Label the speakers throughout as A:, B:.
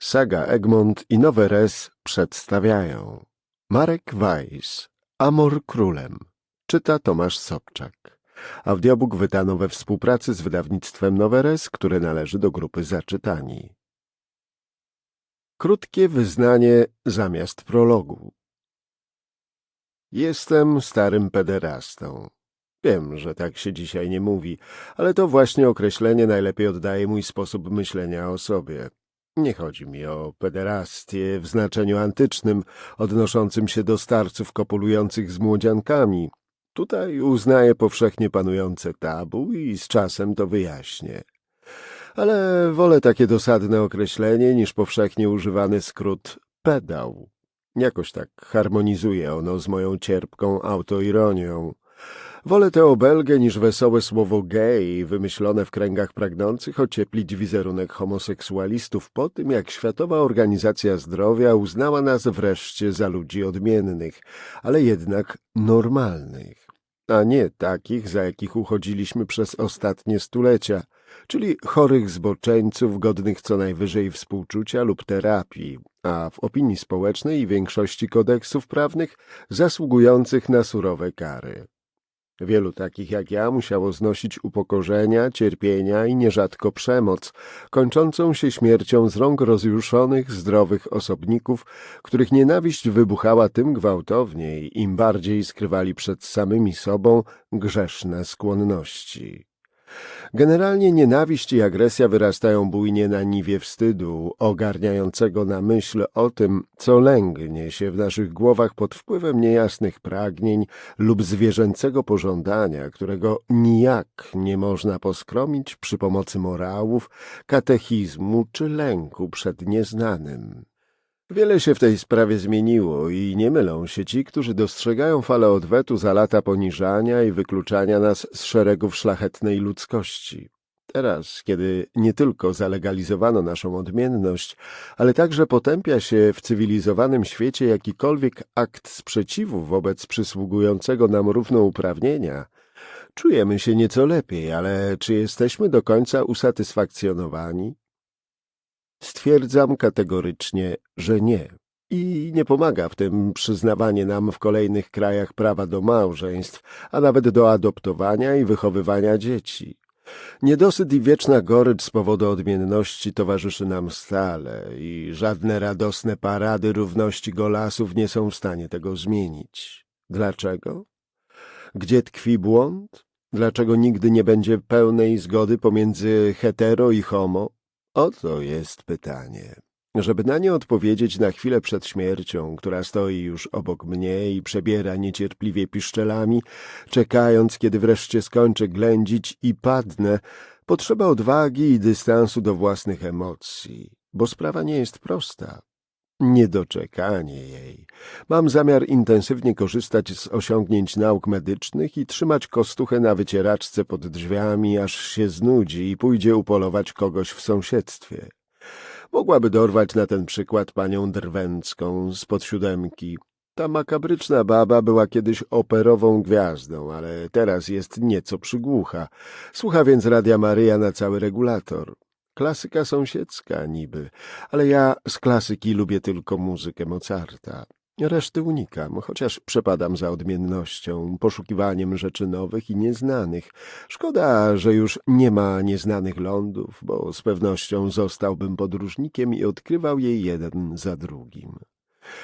A: Saga Egmont i Nowe Res przedstawiają Marek Weiss, Amor Królem. Czyta Tomasz Sobczak. Audiobook wydano we współpracy z wydawnictwem Nowe Res, które należy do grupy Zaczytani. Krótkie wyznanie zamiast prologu. Jestem starym pederastą. Wiem, że tak się dzisiaj nie mówi, ale to właśnie określenie najlepiej oddaje mój sposób myślenia o sobie. Nie chodzi mi o pederastię w znaczeniu antycznym, odnoszącym się do starców kopulujących z młodziankami. Tutaj uznaję powszechnie panujące tabu i z czasem to wyjaśnię. Ale wolę takie dosadne określenie niż powszechnie używany skrót pedał. Jakoś tak harmonizuje ono z moją cierpką autoironią. Wolę tę obelgę niż wesołe słowo gej, wymyślone w kręgach pragnących ocieplić wizerunek homoseksualistów po tym, jak Światowa Organizacja Zdrowia uznała nas wreszcie za ludzi odmiennych, ale jednak normalnych, a nie takich, za jakich uchodziliśmy przez ostatnie stulecia, czyli chorych zboczeńców godnych co najwyżej współczucia lub terapii, a w opinii społecznej i większości kodeksów prawnych zasługujących na surowe kary. Wielu takich jak ja musiało znosić upokorzenia, cierpienia i nierzadko przemoc, kończącą się śmiercią z rąk rozjuszonych, zdrowych osobników, których nienawiść wybuchała tym gwałtowniej, im bardziej skrywali przed samymi sobą grzeszne skłonności. Generalnie nienawiść i agresja wyrastają bujnie na niwie wstydu, ogarniającego na myśl o tym, co lęgnie się w naszych głowach pod wpływem niejasnych pragnień lub zwierzęcego pożądania, którego nijak nie można poskromić przy pomocy morałów, katechizmu czy lęku przed nieznanym. Wiele się w tej sprawie zmieniło i nie mylą się ci, którzy dostrzegają falę odwetu za lata poniżania i wykluczania nas z szeregów szlachetnej ludzkości. Teraz, kiedy nie tylko zalegalizowano naszą odmienność, ale także potępia się w cywilizowanym świecie jakikolwiek akt sprzeciwu wobec przysługującego nam równouprawnienia, czujemy się nieco lepiej, ale czy jesteśmy do końca usatysfakcjonowani? Stwierdzam kategorycznie, że nie. I nie pomaga w tym przyznawanie nam w kolejnych krajach prawa do małżeństw, a nawet do adoptowania i wychowywania dzieci. Niedosyt i wieczna gorycz z powodu odmienności towarzyszy nam stale i żadne radosne parady równości golasów nie są w stanie tego zmienić. Dlaczego? Gdzie tkwi błąd? Dlaczego nigdy nie będzie pełnej zgody pomiędzy hetero i homo? Oto jest pytanie. Żeby na nie odpowiedzieć na chwilę przed śmiercią, która stoi już obok mnie i przebiera niecierpliwie piszczelami, czekając, kiedy wreszcie skończę ględzić i padnę, potrzeba odwagi i dystansu do własnych emocji, bo sprawa nie jest prosta. Niedoczekanie jej. Mam zamiar intensywnie korzystać z osiągnięć nauk medycznych i trzymać kostuchę na wycieraczce pod drzwiami, aż się znudzi i pójdzie upolować kogoś w sąsiedztwie. Mogłaby dorwać na ten przykład panią Drwęcką z podsiódemki. Ta makabryczna baba była kiedyś operową gwiazdą, ale teraz jest nieco przygłucha. Słucha więc Radia Maryja na cały regulator. Klasyka sąsiedzka niby, ale ja z klasyki lubię tylko muzykę Mozarta. Reszty unikam, chociaż przepadam za odmiennością, poszukiwaniem rzeczy nowych i nieznanych. Szkoda, że już nie ma nieznanych lądów, bo z pewnością zostałbym podróżnikiem i odkrywał je jeden za drugim.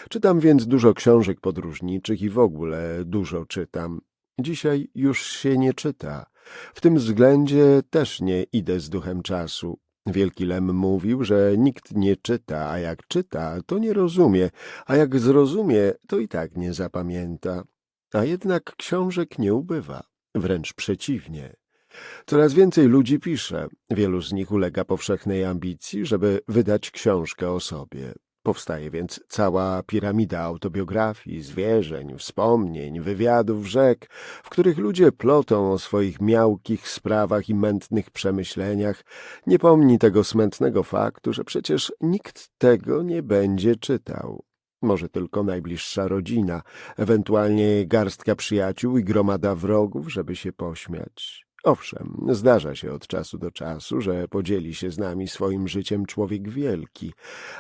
A: Czytam więc dużo książek podróżniczych i w ogóle dużo czytam. Dzisiaj już się nie czyta. W tym względzie też nie idę z duchem czasu. Wielki Lem mówił, że nikt nie czyta, a jak czyta, to nie rozumie, a jak zrozumie, to i tak nie zapamięta. A jednak książek nie ubywa, wręcz przeciwnie. Coraz więcej ludzi pisze, wielu z nich ulega powszechnej ambicji, żeby wydać książkę o sobie. Powstaje więc cała piramida autobiografii, zwierzeń, wspomnień, wywiadów, rzek, w których ludzie plotą o swoich miałkich sprawach i mętnych przemyśleniach, nie pomni tego smętnego faktu, że przecież nikt tego nie będzie czytał. Może tylko najbliższa rodzina, ewentualnie garstka przyjaciół i gromada wrogów, żeby się pośmiać. Owszem, zdarza się od czasu do czasu, że podzieli się z nami swoim życiem człowiek wielki,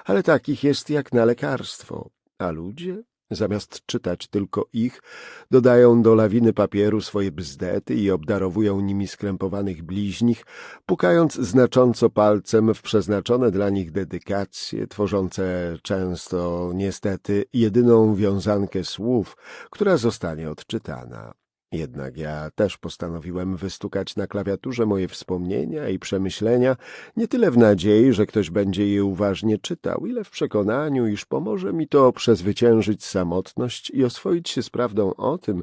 A: ale takich jest jak na lekarstwo, a ludzie, zamiast czytać tylko ich, dodają do lawiny papieru swoje bzdety i obdarowują nimi skrępowanych bliźnich, pukając znacząco palcem w przeznaczone dla nich dedykacje, tworzące często, niestety, jedyną wiązankę słów, która zostanie odczytana. Jednak ja też postanowiłem wystukać na klawiaturze moje wspomnienia i przemyślenia, nie tyle w nadziei, że ktoś będzie je uważnie czytał, ile w przekonaniu, iż pomoże mi to przezwyciężyć samotność i oswoić się z prawdą o tym,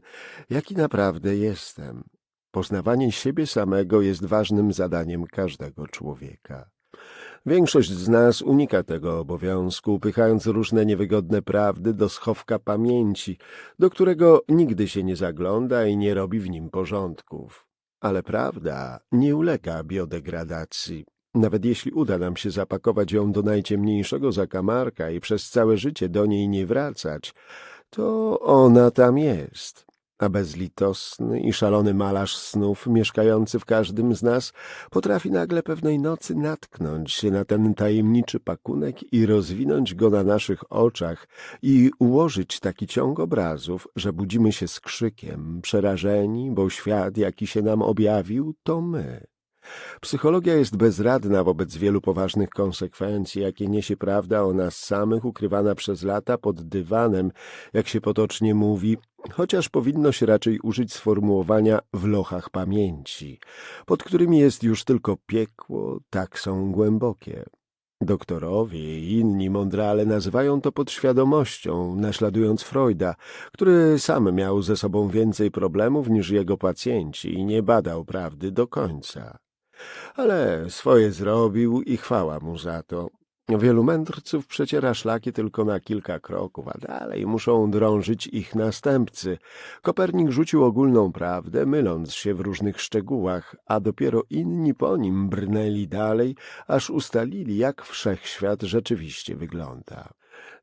A: jaki naprawdę jestem. Poznawanie siebie samego jest ważnym zadaniem każdego człowieka. Większość z nas unika tego obowiązku, upychając różne niewygodne prawdy do schowka pamięci, do którego nigdy się nie zagląda i nie robi w nim porządków. Ale prawda nie ulega biodegradacji. Nawet jeśli uda nam się zapakować ją do najciemniejszego zakamarka i przez całe życie do niej nie wracać, to ona tam jest a bezlitosny i szalony malarz snów, mieszkający w każdym z nas, potrafi nagle pewnej nocy natknąć się na ten tajemniczy pakunek i rozwinąć go na naszych oczach i ułożyć taki ciąg obrazów, że budzimy się z krzykiem, przerażeni, bo świat, jaki się nam objawił, to my. Psychologia jest bezradna wobec wielu poważnych konsekwencji, jakie niesie prawda o nas samych, ukrywana przez lata pod dywanem, jak się potocznie mówi, chociaż powinno się raczej użyć sformułowania w lochach pamięci, pod którymi jest już tylko piekło, tak są głębokie. Doktorowie i inni mądrale nazywają to podświadomością, naśladując Freuda, który sam miał ze sobą więcej problemów niż jego pacjenci i nie badał prawdy do końca. Ale swoje zrobił i chwała mu za to. Wielu mędrców przeciera szlaki tylko na kilka kroków, a dalej muszą drążyć ich następcy. Kopernik rzucił ogólną prawdę, myląc się w różnych szczegółach, a dopiero inni po nim brnęli dalej, aż ustalili, jak wszechświat rzeczywiście wygląda.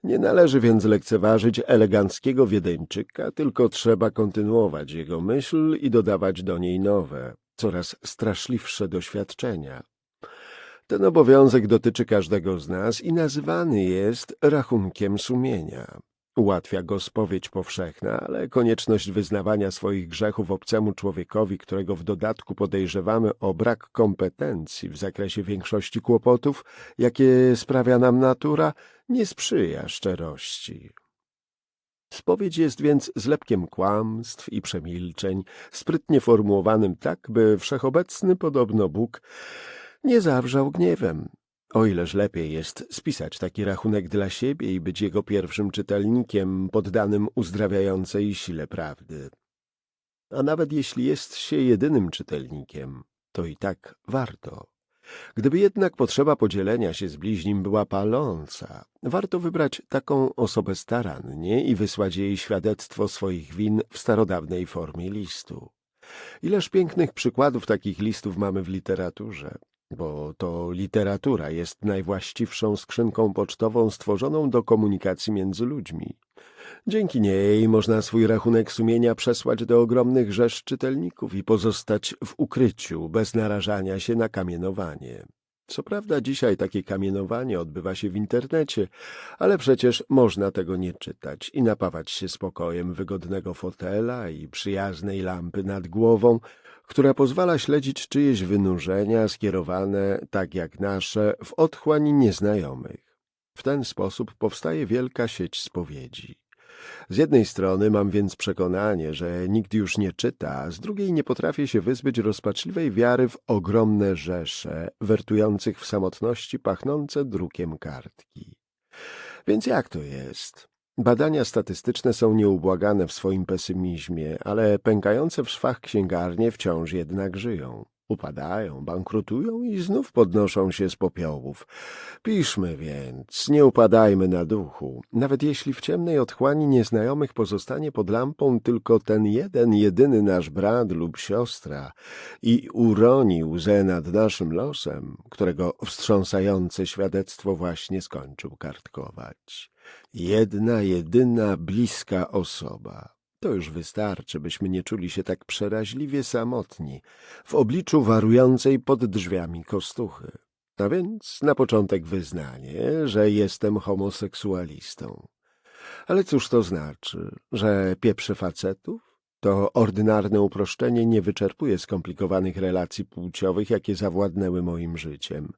A: Nie należy więc lekceważyć eleganckiego Wiedeńczyka, tylko trzeba kontynuować jego myśl i dodawać do niej nowe coraz straszliwsze doświadczenia. Ten obowiązek dotyczy każdego z nas i nazywany jest rachunkiem sumienia. Ułatwia go spowiedź powszechna, ale konieczność wyznawania swoich grzechów obcemu człowiekowi, którego w dodatku podejrzewamy o brak kompetencji w zakresie większości kłopotów, jakie sprawia nam natura, nie sprzyja szczerości. Spowiedź jest więc zlepkiem kłamstw i przemilczeń, sprytnie formułowanym tak, by wszechobecny podobno Bóg nie zawrzał gniewem. O ileż lepiej jest spisać taki rachunek dla siebie i być jego pierwszym czytelnikiem, poddanym uzdrawiającej sile prawdy. A nawet jeśli jest się jedynym czytelnikiem, to i tak warto. Gdyby jednak potrzeba podzielenia się z bliźnim była paląca, warto wybrać taką osobę starannie i wysłać jej świadectwo swoich win w starodawnej formie listu. Ileż pięknych przykładów takich listów mamy w literaturze, bo to literatura jest najwłaściwszą skrzynką pocztową stworzoną do komunikacji między ludźmi. Dzięki niej można swój rachunek sumienia przesłać do ogromnych rzesz czytelników i pozostać w ukryciu, bez narażania się na kamienowanie. Co prawda dzisiaj takie kamienowanie odbywa się w internecie, ale przecież można tego nie czytać i napawać się spokojem wygodnego fotela i przyjaznej lampy nad głową, która pozwala śledzić czyjeś wynurzenia skierowane, tak jak nasze, w otchłań nieznajomych. W ten sposób powstaje wielka sieć spowiedzi. Z jednej strony mam więc przekonanie, że nikt już nie czyta, a z drugiej nie potrafię się wyzbyć rozpaczliwej wiary w ogromne rzesze, wertujących w samotności pachnące drukiem kartki. Więc jak to jest? Badania statystyczne są nieubłagane w swoim pesymizmie, ale pękające w szwach księgarnie wciąż jednak żyją. Upadają, bankrutują i znów podnoszą się z popiołów. Piszmy więc, nie upadajmy na duchu. Nawet jeśli w ciemnej otchłani nieznajomych pozostanie pod lampą tylko ten jeden, jedyny nasz brat lub siostra i uroni łzę nad naszym losem, którego wstrząsające świadectwo właśnie skończył kartkować. Jedna, jedyna, bliska osoba To już wystarczy, byśmy nie czuli się tak przeraźliwie samotni w obliczu warującej pod drzwiami kostuchy. A więc na początek wyznanie, że jestem homoseksualistą. Ale cóż to znaczy, że pieprzę facetów? To ordynarne uproszczenie nie wyczerpuje skomplikowanych relacji płciowych, jakie zawładnęły moim życiem.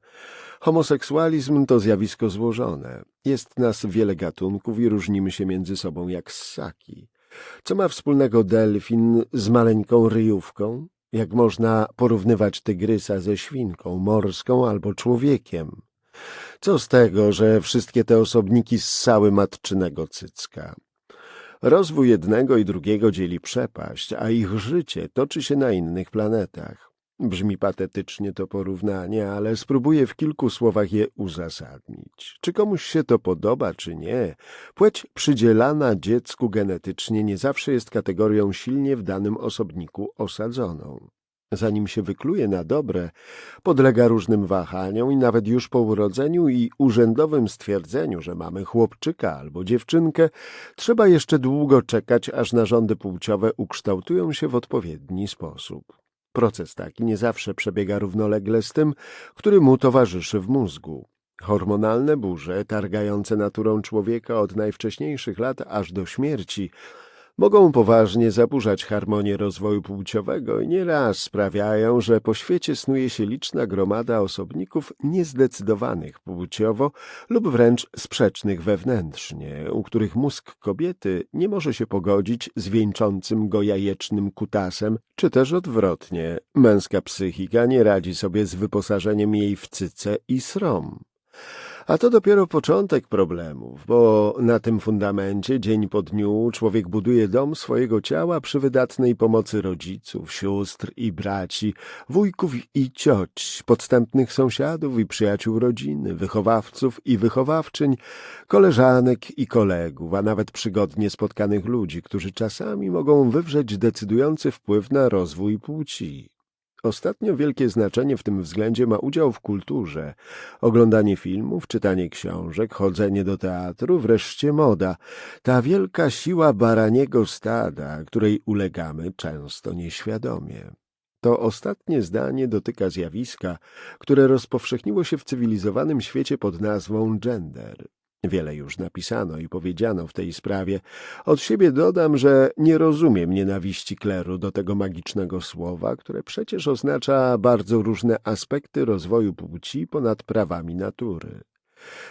A: Homoseksualizm to zjawisko złożone. Jest nas wiele gatunków i różnimy się między sobą jak ssaki. Co ma wspólnego delfin z maleńką ryjówką? Jak można porównywać tygrysa ze świnką morską albo człowiekiem? Co z tego, że wszystkie te osobniki ssały matczynego cycka? Rozwój jednego i drugiego dzieli przepaść, a ich życie toczy się na innych planetach. Brzmi patetycznie to porównanie, ale spróbuję w kilku słowach je uzasadnić. Czy komuś się to podoba, czy nie, płeć przydzielana dziecku genetycznie nie zawsze jest kategorią silnie w danym osobniku osadzoną. Zanim się wykluje na dobre, podlega różnym wahaniom i nawet już po urodzeniu i urzędowym stwierdzeniu, że mamy chłopczyka albo dziewczynkę, trzeba jeszcze długo czekać, aż narządy płciowe ukształtują się w odpowiedni sposób. Proces taki nie zawsze przebiega równolegle z tym, który mu towarzyszy w mózgu. Hormonalne burze, targające naturą człowieka od najwcześniejszych lat aż do śmierci, mogą poważnie zaburzać harmonię rozwoju płciowego i nieraz sprawiają, że po świecie snuje się liczna gromada osobników niezdecydowanych płciowo lub wręcz sprzecznych wewnętrznie, u których mózg kobiety nie może się pogodzić z wieńczącym go jajecznym kutasem, czy też odwrotnie, męska psychika nie radzi sobie z wyposażeniem jej w cyce i srom. A to dopiero początek problemów, bo na tym fundamencie dzień po dniu człowiek buduje dom swojego ciała przy wydatnej pomocy rodziców, sióstr i braci, wujków i cioć, podstępnych sąsiadów i przyjaciół rodziny, wychowawców i wychowawczyń, koleżanek i kolegów, a nawet przygodnie spotkanych ludzi, którzy czasami mogą wywrzeć decydujący wpływ na rozwój płci. Ostatnio wielkie znaczenie w tym względzie ma udział w kulturze. Oglądanie filmów, czytanie książek, chodzenie do teatru, wreszcie moda. Ta wielka siła baraniego stada, której ulegamy często nieświadomie. To ostatnie zdanie dotyka zjawiska, które rozpowszechniło się w cywilizowanym świecie pod nazwą gender. Wiele już napisano i powiedziano w tej sprawie. Od siebie dodam, że nie rozumiem nienawiści kleru do tego magicznego słowa, które przecież oznacza bardzo różne aspekty rozwoju płci ponad prawami natury.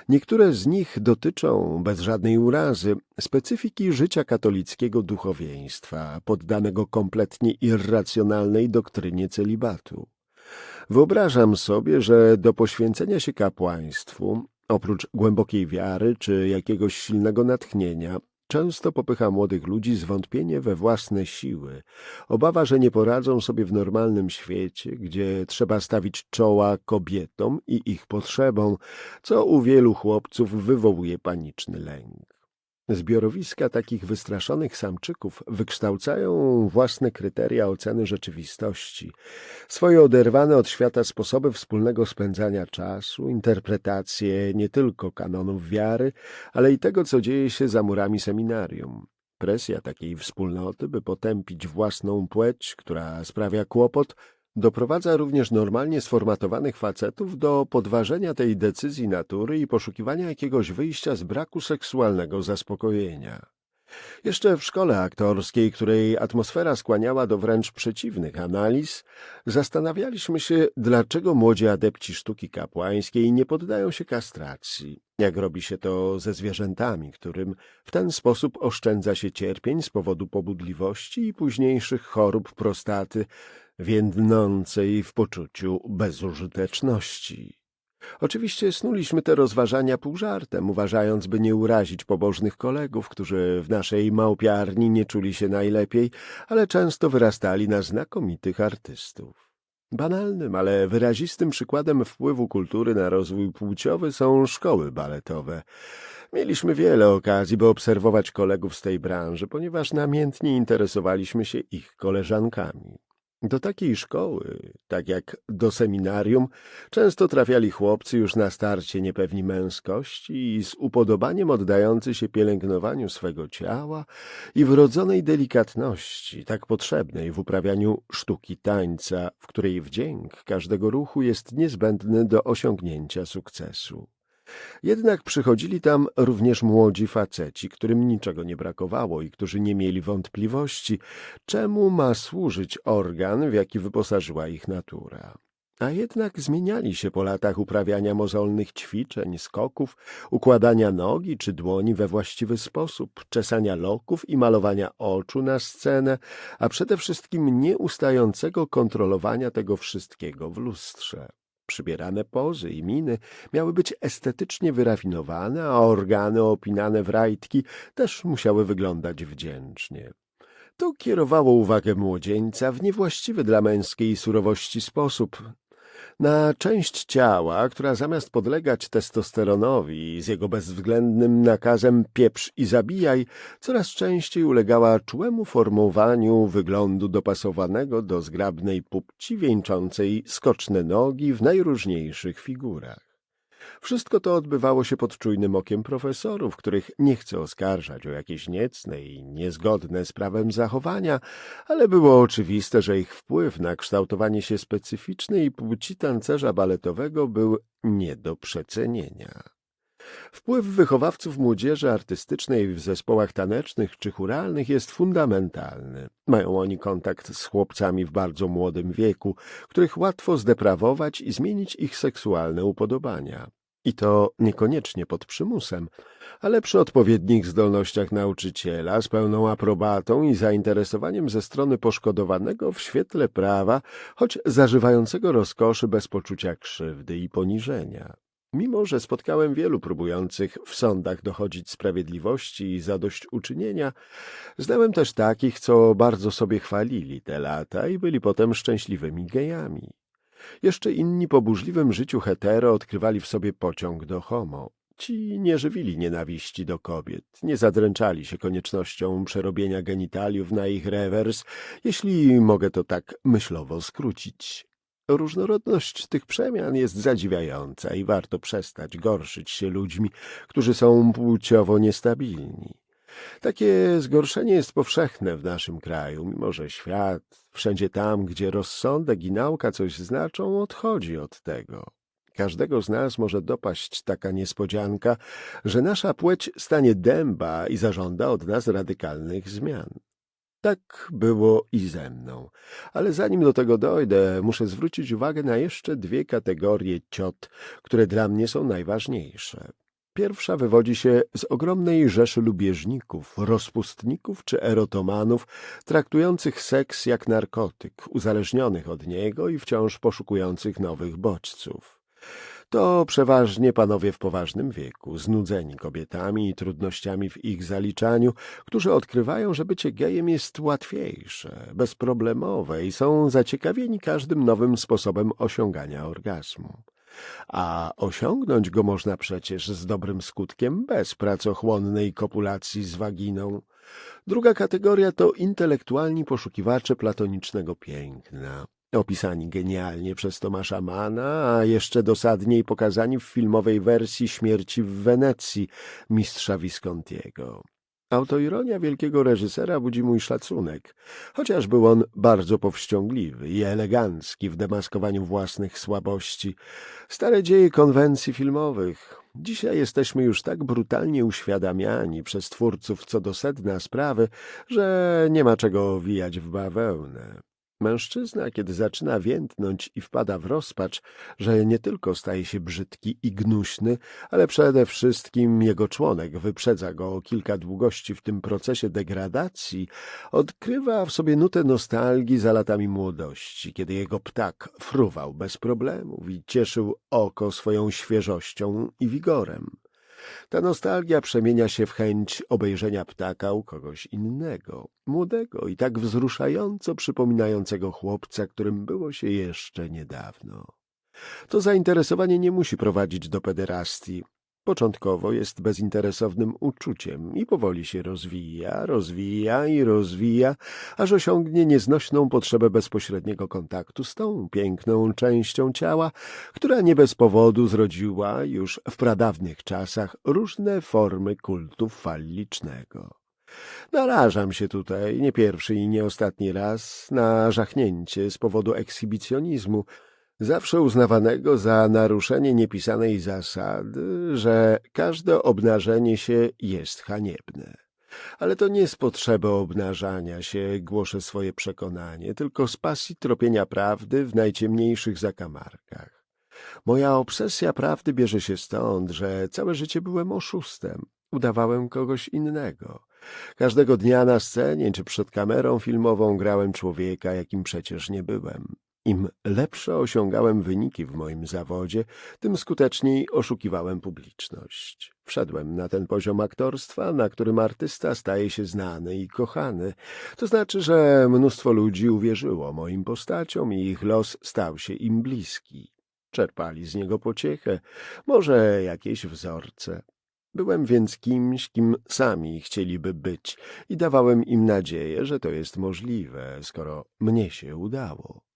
A: Niektóre z nich dotyczą, bez żadnej urazy, specyfiki życia katolickiego duchowieństwa, poddanego kompletnie irracjonalnej doktrynie celibatu. Wyobrażam sobie, że do poświęcenia się kapłaństwu Oprócz głębokiej wiary czy jakiegoś silnego natchnienia, często popycha młodych ludzi zwątpienie we własne siły, obawa, że nie poradzą sobie w normalnym świecie, gdzie trzeba stawić czoła kobietom i ich potrzebom, co u wielu chłopców wywołuje paniczny lęk. Zbiorowiska takich wystraszonych samczyków wykształcają własne kryteria oceny rzeczywistości, swoje oderwane od świata sposoby wspólnego spędzania czasu, interpretacje nie tylko kanonów wiary, ale i tego, co dzieje się za murami seminarium. Presja takiej wspólnoty, by potępić własną płeć, która sprawia kłopot, Doprowadza również normalnie sformatowanych facetów do podważenia tej decyzji natury i poszukiwania jakiegoś wyjścia z braku seksualnego zaspokojenia. Jeszcze w szkole aktorskiej, której atmosfera skłaniała do wręcz przeciwnych analiz, zastanawialiśmy się, dlaczego młodzi adepci sztuki kapłańskiej nie poddają się kastracji, jak robi się to ze zwierzętami, którym w ten sposób oszczędza się cierpień z powodu pobudliwości i późniejszych chorób prostaty, więdnącej w poczuciu bezużyteczności. Oczywiście snuliśmy te rozważania pół żartem, uważając, by nie urazić pobożnych kolegów, którzy w naszej małpiarni nie czuli się najlepiej, ale często wyrastali na znakomitych artystów. Banalnym, ale wyrazistym przykładem wpływu kultury na rozwój płciowy są szkoły baletowe. Mieliśmy wiele okazji, by obserwować kolegów z tej branży, ponieważ namiętnie interesowaliśmy się ich koleżankami. Do takiej szkoły, tak jak do seminarium, często trafiali chłopcy już na starcie niepewni męskości i z upodobaniem oddający się pielęgnowaniu swego ciała i wrodzonej delikatności, tak potrzebnej w uprawianiu sztuki tańca, w której wdzięk każdego ruchu jest niezbędny do osiągnięcia sukcesu. Jednak przychodzili tam również młodzi faceci, którym niczego nie brakowało i którzy nie mieli wątpliwości, czemu ma służyć organ, w jaki wyposażyła ich natura. A jednak zmieniali się po latach uprawiania mozolnych ćwiczeń, skoków, układania nogi czy dłoni we właściwy sposób, czesania loków i malowania oczu na scenę, a przede wszystkim nieustającego kontrolowania tego wszystkiego w lustrze. Przybierane pozy i miny miały być estetycznie wyrafinowane, a organy opinane w rajtki też musiały wyglądać wdzięcznie. To kierowało uwagę młodzieńca w niewłaściwy dla męskiej surowości sposób, na część ciała, która zamiast podlegać testosteronowi z jego bezwzględnym nakazem pieprz i zabijaj, coraz częściej ulegała czułemu formowaniu wyglądu dopasowanego do zgrabnej pupci wieńczącej skoczne nogi w najróżniejszych figurach. Wszystko to odbywało się pod czujnym okiem profesorów, których nie chcę oskarżać o jakieś niecne i niezgodne z prawem zachowania, ale było oczywiste, że ich wpływ na kształtowanie się specyficznej płci tancerza baletowego był nie do przecenienia. Wpływ wychowawców młodzieży artystycznej w zespołach tanecznych czy churalnych jest fundamentalny. Mają oni kontakt z chłopcami w bardzo młodym wieku, których łatwo zdeprawować i zmienić ich seksualne upodobania. I to niekoniecznie pod przymusem, ale przy odpowiednich zdolnościach nauczyciela, z pełną aprobatą i zainteresowaniem ze strony poszkodowanego w świetle prawa, choć zażywającego rozkoszy bez poczucia krzywdy i poniżenia. Mimo, że spotkałem wielu próbujących w sądach dochodzić sprawiedliwości i zadośćuczynienia, znałem też takich, co bardzo sobie chwalili te lata i byli potem szczęśliwymi gejami. Jeszcze inni po burzliwym życiu hetero odkrywali w sobie pociąg do homo. Ci nie żywili nienawiści do kobiet, nie zadręczali się koniecznością przerobienia genitaliów na ich rewers, jeśli mogę to tak myślowo skrócić. Różnorodność tych przemian jest zadziwiająca i warto przestać gorszyć się ludźmi, którzy są płciowo niestabilni. Takie zgorszenie jest powszechne w naszym kraju, mimo że świat, wszędzie tam, gdzie rozsądek i nauka coś znaczą, odchodzi od tego. Każdego z nas może dopaść taka niespodzianka, że nasza płeć stanie dęba i zażąda od nas radykalnych zmian. Tak było i ze mną. Ale zanim do tego dojdę, muszę zwrócić uwagę na jeszcze dwie kategorie ciot, które dla mnie są najważniejsze. Pierwsza wywodzi się z ogromnej rzeszy lubieżników, rozpustników czy erotomanów, traktujących seks jak narkotyk, uzależnionych od niego i wciąż poszukujących nowych bodźców. To przeważnie panowie w poważnym wieku, znudzeni kobietami i trudnościami w ich zaliczaniu, którzy odkrywają, że bycie gejem jest łatwiejsze, bezproblemowe i są zaciekawieni każdym nowym sposobem osiągania orgazmu. A osiągnąć go można przecież z dobrym skutkiem bez pracochłonnej kopulacji z waginą. Druga kategoria to intelektualni poszukiwacze platonicznego piękna opisani genialnie przez Tomasza Mana, a jeszcze dosadniej pokazani w filmowej wersji Śmierci w Wenecji mistrza Viscontiego. Autoironia wielkiego reżysera budzi mój szacunek, chociaż był on bardzo powściągliwy i elegancki w demaskowaniu własnych słabości. Stare dzieje konwencji filmowych. Dzisiaj jesteśmy już tak brutalnie uświadamiani przez twórców co do sedna sprawy, że nie ma czego owijać w bawełnę. Mężczyzna, kiedy zaczyna więdnąć i wpada w rozpacz, że nie tylko staje się brzydki i gnuśny, ale przede wszystkim jego członek wyprzedza go o kilka długości w tym procesie degradacji, odkrywa w sobie nutę nostalgii za latami młodości, kiedy jego ptak fruwał bez problemów i cieszył oko swoją świeżością i wigorem. Ta nostalgia przemienia się w chęć obejrzenia ptaka u kogoś innego, młodego i tak wzruszająco przypominającego chłopca, którym było się jeszcze niedawno. To zainteresowanie nie musi prowadzić do pederastii. Początkowo jest bezinteresownym uczuciem i powoli się rozwija, rozwija i rozwija, aż osiągnie nieznośną potrzebę bezpośredniego kontaktu z tą piękną częścią ciała, która nie bez powodu zrodziła już w pradawnych czasach różne formy kultu fallicznego. Narażam się tutaj nie pierwszy i nie ostatni raz na żachnięcie z powodu ekshibicjonizmu, zawsze uznawanego za naruszenie niepisanej zasady, że każde obnażenie się jest haniebne. Ale to nie z potrzeby obnażania się głoszę swoje przekonanie, tylko z pasji tropienia prawdy w najciemniejszych zakamarkach. Moja obsesja prawdy bierze się stąd, że całe życie byłem oszustem, udawałem kogoś innego. Każdego dnia na scenie czy przed kamerą filmową grałem człowieka, jakim przecież nie byłem. Im lepsze osiągałem wyniki w moim zawodzie, tym skuteczniej oszukiwałem publiczność. Wszedłem na ten poziom aktorstwa, na którym artysta staje się znany i kochany. To znaczy, że mnóstwo ludzi uwierzyło moim postaciom i ich los stał się im bliski. Czerpali z niego pociechę, może jakieś wzorce. Byłem więc kimś, kim sami chcieliby być i dawałem im nadzieję, że to jest możliwe, skoro mnie się udało.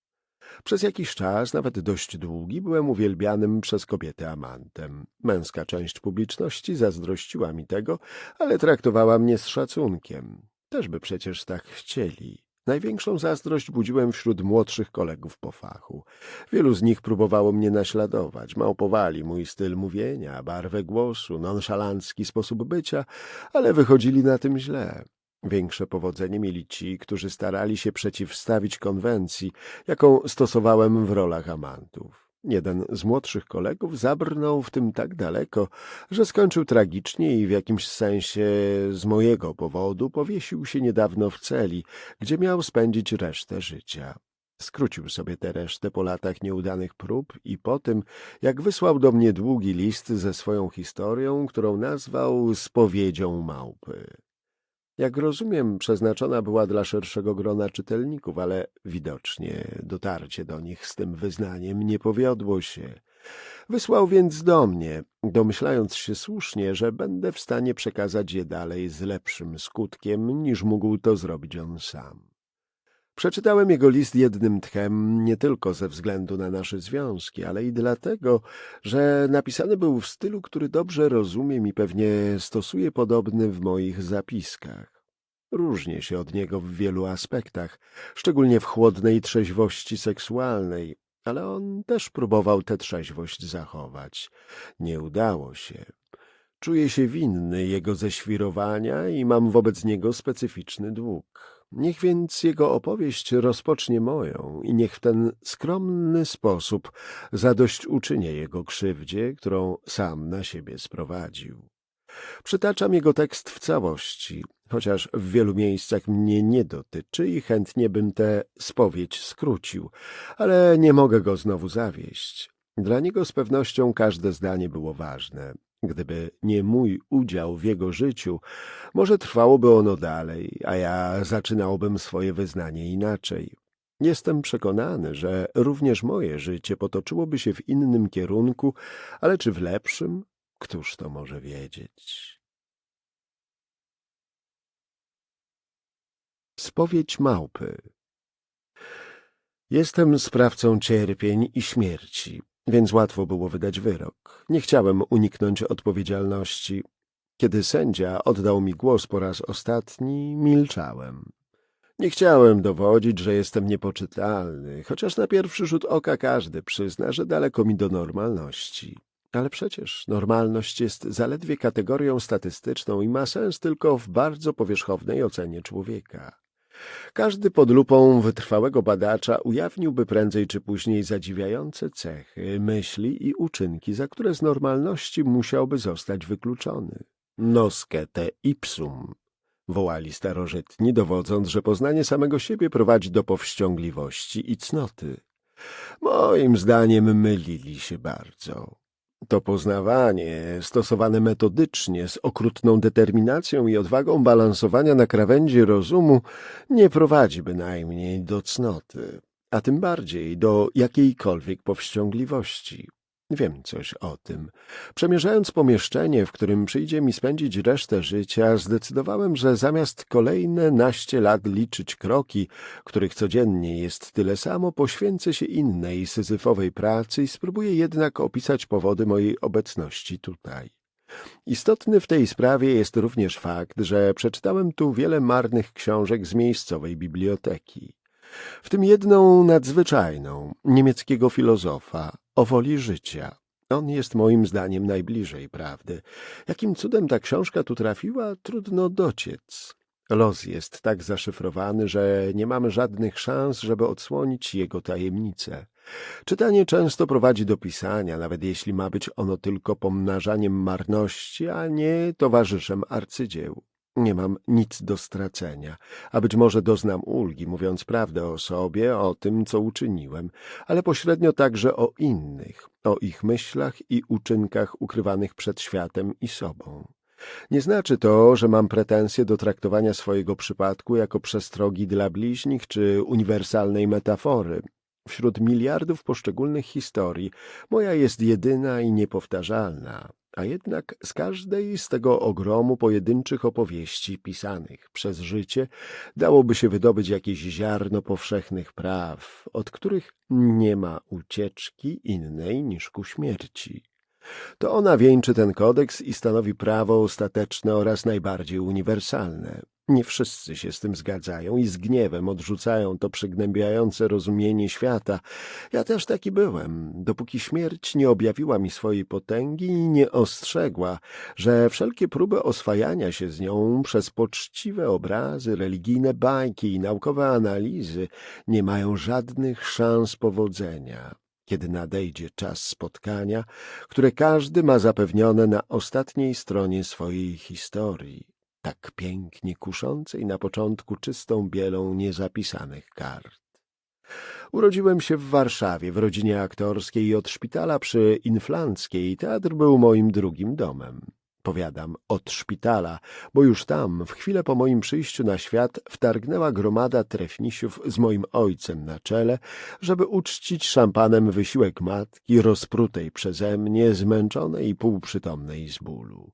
A: Przez jakiś czas, nawet dość długi, byłem uwielbianym przez kobiety amantem. Męska część publiczności zazdrościła mi tego, ale traktowała mnie z szacunkiem. Też by przecież tak chcieli. Największą zazdrość budziłem wśród młodszych kolegów po fachu. Wielu z nich próbowało mnie naśladować, małpowali mój styl mówienia, barwę głosu, nonszalancki sposób bycia, ale wychodzili na tym źle. Większe powodzenie mieli ci, którzy starali się przeciwstawić konwencji, jaką stosowałem w rolach amantów. Jeden z młodszych kolegów zabrnął w tym tak daleko, że skończył tragicznie i w jakimś sensie z mojego powodu powiesił się niedawno w celi, gdzie miał spędzić resztę życia. Skrócił sobie tę resztę po latach nieudanych prób i po tym, jak wysłał do mnie długi list ze swoją historią, którą nazwał spowiedzią małpy. Jak rozumiem, przeznaczona była dla szerszego grona czytelników, ale widocznie dotarcie do nich z tym wyznaniem nie powiodło się. Wysłał więc do mnie, domyślając się słusznie, że będę w stanie przekazać je dalej z lepszym skutkiem, niż mógł to zrobić on sam. Przeczytałem jego list jednym tchem nie tylko ze względu na nasze związki, ale i dlatego, że napisany był w stylu, który dobrze rozumiem i pewnie stosuję podobny w moich zapiskach. Różnię się od niego w wielu aspektach, szczególnie w chłodnej trzeźwości seksualnej, ale on też próbował tę trzeźwość zachować. Nie udało się. Czuję się winny jego ześwirowania i mam wobec niego specyficzny dług. Niech więc jego opowieść rozpocznie moją i niech w ten skromny sposób zadośćuczynię jego krzywdzie, którą sam na siebie sprowadził. Przytaczam jego tekst w całości, chociaż w wielu miejscach mnie nie dotyczy i chętnie bym tę spowiedź skrócił, ale nie mogę go znowu zawieść. Dla niego z pewnością każde zdanie było ważne. Gdyby nie mój udział w jego życiu, może trwałoby ono dalej, a ja zaczynałbym swoje wyznanie inaczej. Jestem przekonany, że również moje życie potoczyłoby się w innym kierunku, ale czy w lepszym? Któż to może wiedzieć? Spowiedź małpy Jestem sprawcą cierpień i śmierci więc łatwo było wydać wyrok. Nie chciałem uniknąć odpowiedzialności. Kiedy sędzia oddał mi głos po raz ostatni, milczałem. Nie chciałem dowodzić, że jestem niepoczytalny, chociaż na pierwszy rzut oka każdy przyzna, że daleko mi do normalności. Ale przecież normalność jest zaledwie kategorią statystyczną i ma sens tylko w bardzo powierzchownej ocenie człowieka. Każdy pod lupą wytrwałego badacza ujawniłby prędzej czy później zadziwiające cechy, myśli i uczynki, za które z normalności musiałby zostać wykluczony. Nosce te ipsum, wołali starożytni, dowodząc, że poznanie samego siebie prowadzi do powściągliwości i cnoty. Moim zdaniem mylili się bardzo. To poznawanie, stosowane metodycznie, z okrutną determinacją i odwagą balansowania na krawędzi rozumu, nie prowadzi bynajmniej do cnoty, a tym bardziej do jakiejkolwiek powściągliwości. Wiem coś o tym. Przemierzając pomieszczenie, w którym przyjdzie mi spędzić resztę życia, zdecydowałem, że zamiast kolejne naście lat liczyć kroki, których codziennie jest tyle samo, poświęcę się innej syzyfowej pracy i spróbuję jednak opisać powody mojej obecności tutaj. Istotny w tej sprawie jest również fakt, że przeczytałem tu wiele marnych książek z miejscowej biblioteki. W tym jedną nadzwyczajną, niemieckiego filozofa, o woli życia. On jest moim zdaniem najbliżej prawdy. Jakim cudem ta książka tu trafiła, trudno dociec. Los jest tak zaszyfrowany, że nie mamy żadnych szans, żeby odsłonić jego tajemnice. Czytanie często prowadzi do pisania, nawet jeśli ma być ono tylko pomnażaniem marności, a nie towarzyszem arcydzieł. Nie mam nic do stracenia, a być może doznam ulgi, mówiąc prawdę o sobie, o tym, co uczyniłem, ale pośrednio także o innych, o ich myślach i uczynkach ukrywanych przed światem i sobą. Nie znaczy to, że mam pretensje do traktowania swojego przypadku jako przestrogi dla bliźnich czy uniwersalnej metafory. Wśród miliardów poszczególnych historii moja jest jedyna i niepowtarzalna, a jednak z każdej z tego ogromu pojedynczych opowieści pisanych przez życie dałoby się wydobyć jakieś ziarno powszechnych praw, od których nie ma ucieczki innej niż ku śmierci. To ona wieńczy ten kodeks i stanowi prawo ostateczne oraz najbardziej uniwersalne. Nie wszyscy się z tym zgadzają i z gniewem odrzucają to przygnębiające rozumienie świata. Ja też taki byłem, dopóki śmierć nie objawiła mi swojej potęgi i nie ostrzegła, że wszelkie próby oswajania się z nią przez poczciwe obrazy, religijne bajki i naukowe analizy nie mają żadnych szans powodzenia kiedy nadejdzie czas spotkania, które każdy ma zapewnione na ostatniej stronie swojej historii, tak pięknie kuszącej na początku czystą bielą niezapisanych kart. Urodziłem się w Warszawie, w rodzinie aktorskiej i od szpitala przy Inflanckiej teatr był moim drugim domem. Powiadam, od szpitala, bo już tam, w chwilę po moim przyjściu na świat, wtargnęła gromada trefnisiów z moim ojcem na czele, żeby uczcić szampanem wysiłek matki, rozprutej przeze mnie, zmęczonej i półprzytomnej z bólu.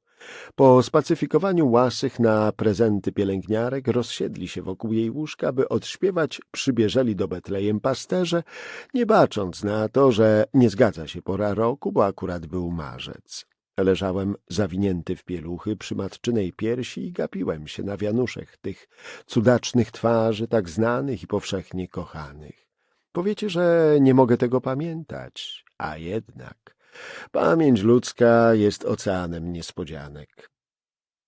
A: Po spacyfikowaniu łasych na prezenty pielęgniarek rozsiedli się wokół jej łóżka, by odśpiewać przybierzeli do Betlejem pasterze, nie bacząc na to, że nie zgadza się pora roku, bo akurat był marzec. Leżałem zawinięty w pieluchy przy matczynej piersi i gapiłem się na wianuszek tych cudacznych twarzy, tak znanych i powszechnie kochanych. Powiecie, że nie mogę tego pamiętać, a jednak pamięć ludzka jest oceanem niespodzianek.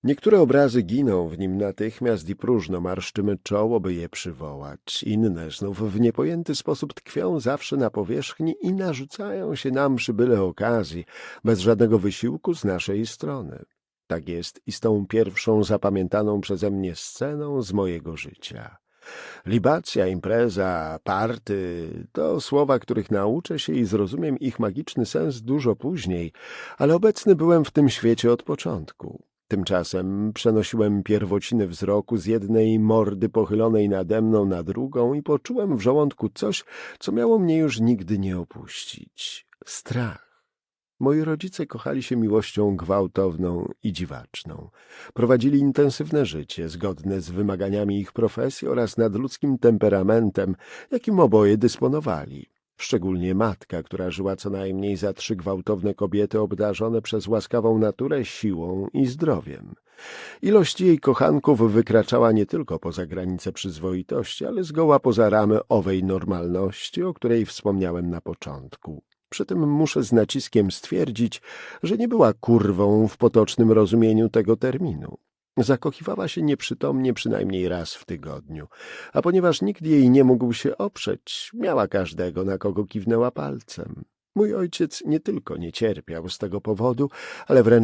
A: Niektóre obrazy giną w nim natychmiast i próżno marszczymy czoło, by je przywołać. Inne znów w niepojęty sposób tkwią zawsze na powierzchni i narzucają się nam przy byle okazji, bez żadnego wysiłku z naszej strony. Tak jest i z tą pierwszą zapamiętaną przeze mnie sceną z mojego życia. Libacja, impreza, party to słowa, których nauczę się i zrozumiem ich magiczny sens dużo później, ale obecny byłem w tym świecie od początku. Tymczasem przenosiłem pierwociny wzroku z jednej mordy pochylonej nade mną na drugą i poczułem w żołądku coś, co miało mnie już nigdy nie opuścić. Strach. Moi rodzice kochali się miłością gwałtowną i dziwaczną. Prowadzili intensywne życie, zgodne z wymaganiami ich profesji oraz nadludzkim temperamentem, jakim oboje dysponowali szczególnie matka, która żyła co najmniej za trzy gwałtowne kobiety obdarzone przez łaskawą naturę siłą i zdrowiem. Ilość jej kochanków wykraczała nie tylko poza granice przyzwoitości, ale zgoła poza ramy owej normalności, o której wspomniałem na początku. Przy tym muszę z naciskiem stwierdzić, że nie była kurwą w potocznym rozumieniu tego terminu. Zakochiwała się nieprzytomnie przynajmniej raz w tygodniu, a ponieważ nikt jej nie mógł się oprzeć, miała każdego, na kogo kiwnęła palcem. Mój ojciec nie tylko nie cierpiał z tego powodu, ale wręcz